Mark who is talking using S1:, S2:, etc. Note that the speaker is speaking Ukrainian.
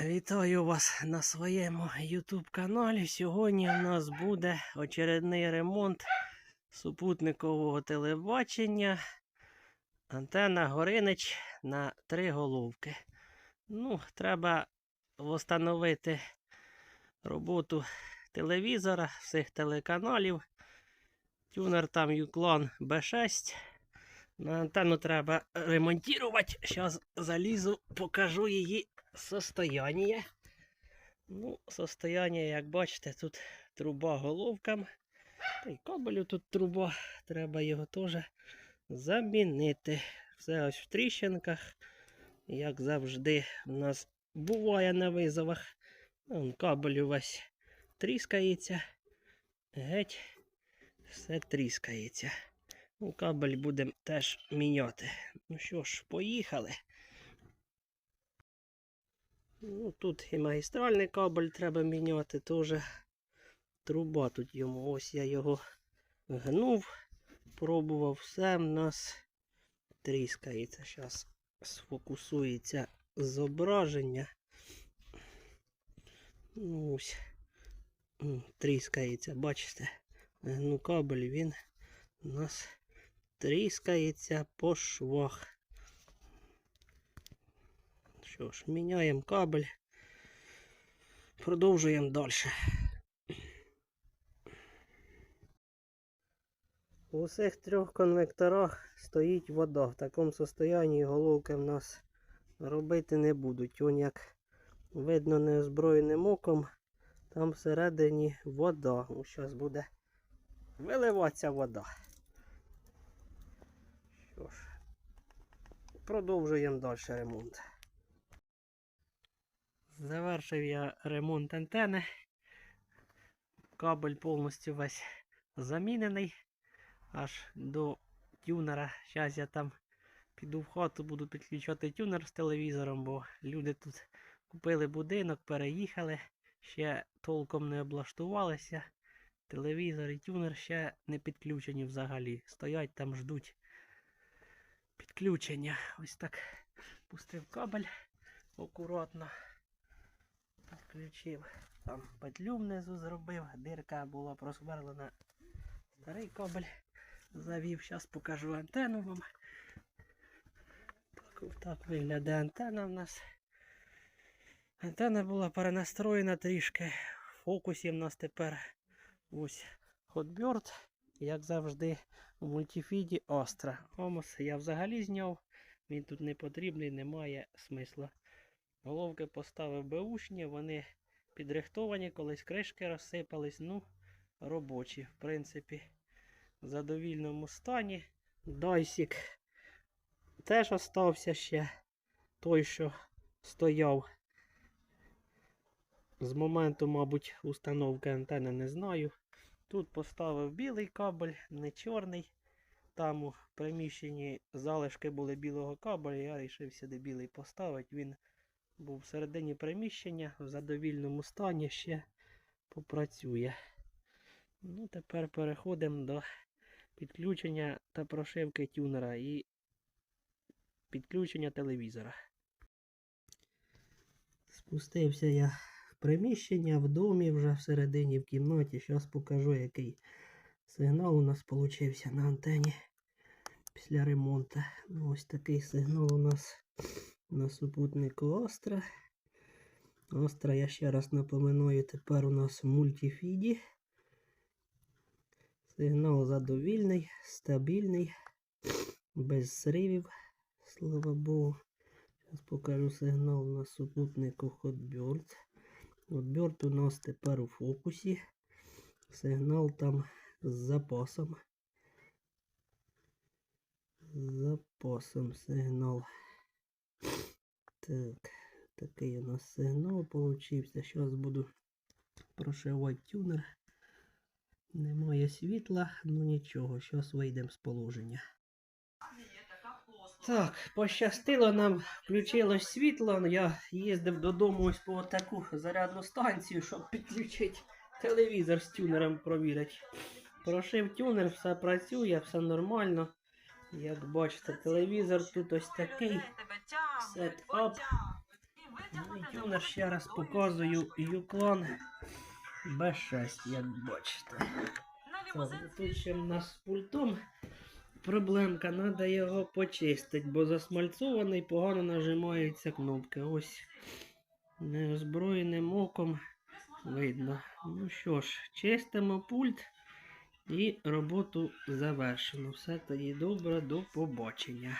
S1: Вітаю вас на своєму YouTube каналі. Сьогодні у нас буде очередний ремонт супутникового телебачення. Антенна Горинич на три головки. Ну, треба встановити роботу телевізора, всіх телеканалів. Тюнер там Юклон B6. На антенну треба ремонтувати. Зараз залізу, покажу її состояние. Ну, состояние, як бачите, тут труба головкам. Та й кабелю тут труба. Треба його теж замінити. Все ось в тріщинках. Як завжди, у нас буває на визовах. Вон кабель увесь тріскається. Геть, все тріскається. Ну, кабель будемо теж міняти. Ну що ж, поїхали. Ну, тут і магістральний кабель треба міняти, теж труба тут йому. Ось я його гнув, пробував, все в нас тріскається. Зараз сфокусується зображення. Ну, ось тріскається, бачите? Гну кабель, він у нас тріскається по швах. Що ж, міняємо кабель. Продовжуємо далі. У усіх трьох конвекторах стоїть вода. В такому состоянні головки в нас робити не будуть. Он як видно неозброєним оком, там всередині вода. Зараз буде виливатися вода. Що ж, продовжуємо далі ремонт. Завершив я ремонт антени. Кабель повністю весь замінений. Аж до тюнера. Зараз я там піду в хату, буду підключати тюнер з телевізором, бо люди тут купили будинок, переїхали, ще толком не облаштувалися. Телевізор і тюнер ще не підключені взагалі. Стоять там, ждуть підключення. Ось так пустив кабель акуратно. Підключив. Там петлю внизу зробив, дирка була просверлена. Старий кабель завів. Зараз покажу антенну вам. Так, так виглядає антенна в нас. Антенна була перенастроєна трішки. В фокусі в нас тепер ось Hotbird, як завжди, у мультифіді Astra. Омос я взагалі зняв. Він тут не потрібний, немає смисла. Головки поставив беушні, вони підрихтовані, колись кришки розсипались, ну, робочі, в принципі, в задовільному стані. Дайсік теж остався ще той, що стояв. З моменту, мабуть, установки антени не знаю. Тут поставив білий кабель, не чорний. Там у приміщенні залишки були білого кабеля, я вирішив сюди білий поставити. Він був всередині приміщення в задовільному стані ще попрацює. Ну, тепер переходимо до підключення та прошивки тюнера і підключення телевізора. Спустився я в приміщення в домі вже всередині в кімнаті. Зараз покажу, який сигнал у нас получився на антені після ремонту. Ну, ось такий сигнал у нас на супутнику Астра. Астра, я ще раз напоминаю, тепер у нас в мультифіді. Сигнал задовільний, стабільний, без сривів, слава Богу. Зараз покажу сигнал на супутнику Hotbird. Hotbird у нас тепер у фокусі. Сигнал там з запасом. З запасом сигнал. Так, такий у нас сигнал получився. Зараз буду прошивати тюнер. Немає світла, ну нічого, зараз вийдемо з положення. Так, пощастило нам, включилось світло. Я їздив додому ось по таку зарядну станцію, щоб підключити телевізор з тюнером провірити. Прошив тюнер, все працює, все нормально. Як бачите, телевізор тут ось такий. Сетап. Ну, і ще раз показую юклон B6, як бачите. Так, тут ще в нас з пультом проблемка, треба його почистити, бо засмальцований, погано нажимаються кнопки. Ось неозброєним оком видно. Ну що ж, чистимо пульт і роботу завершено. Все тоді добре, до побачення.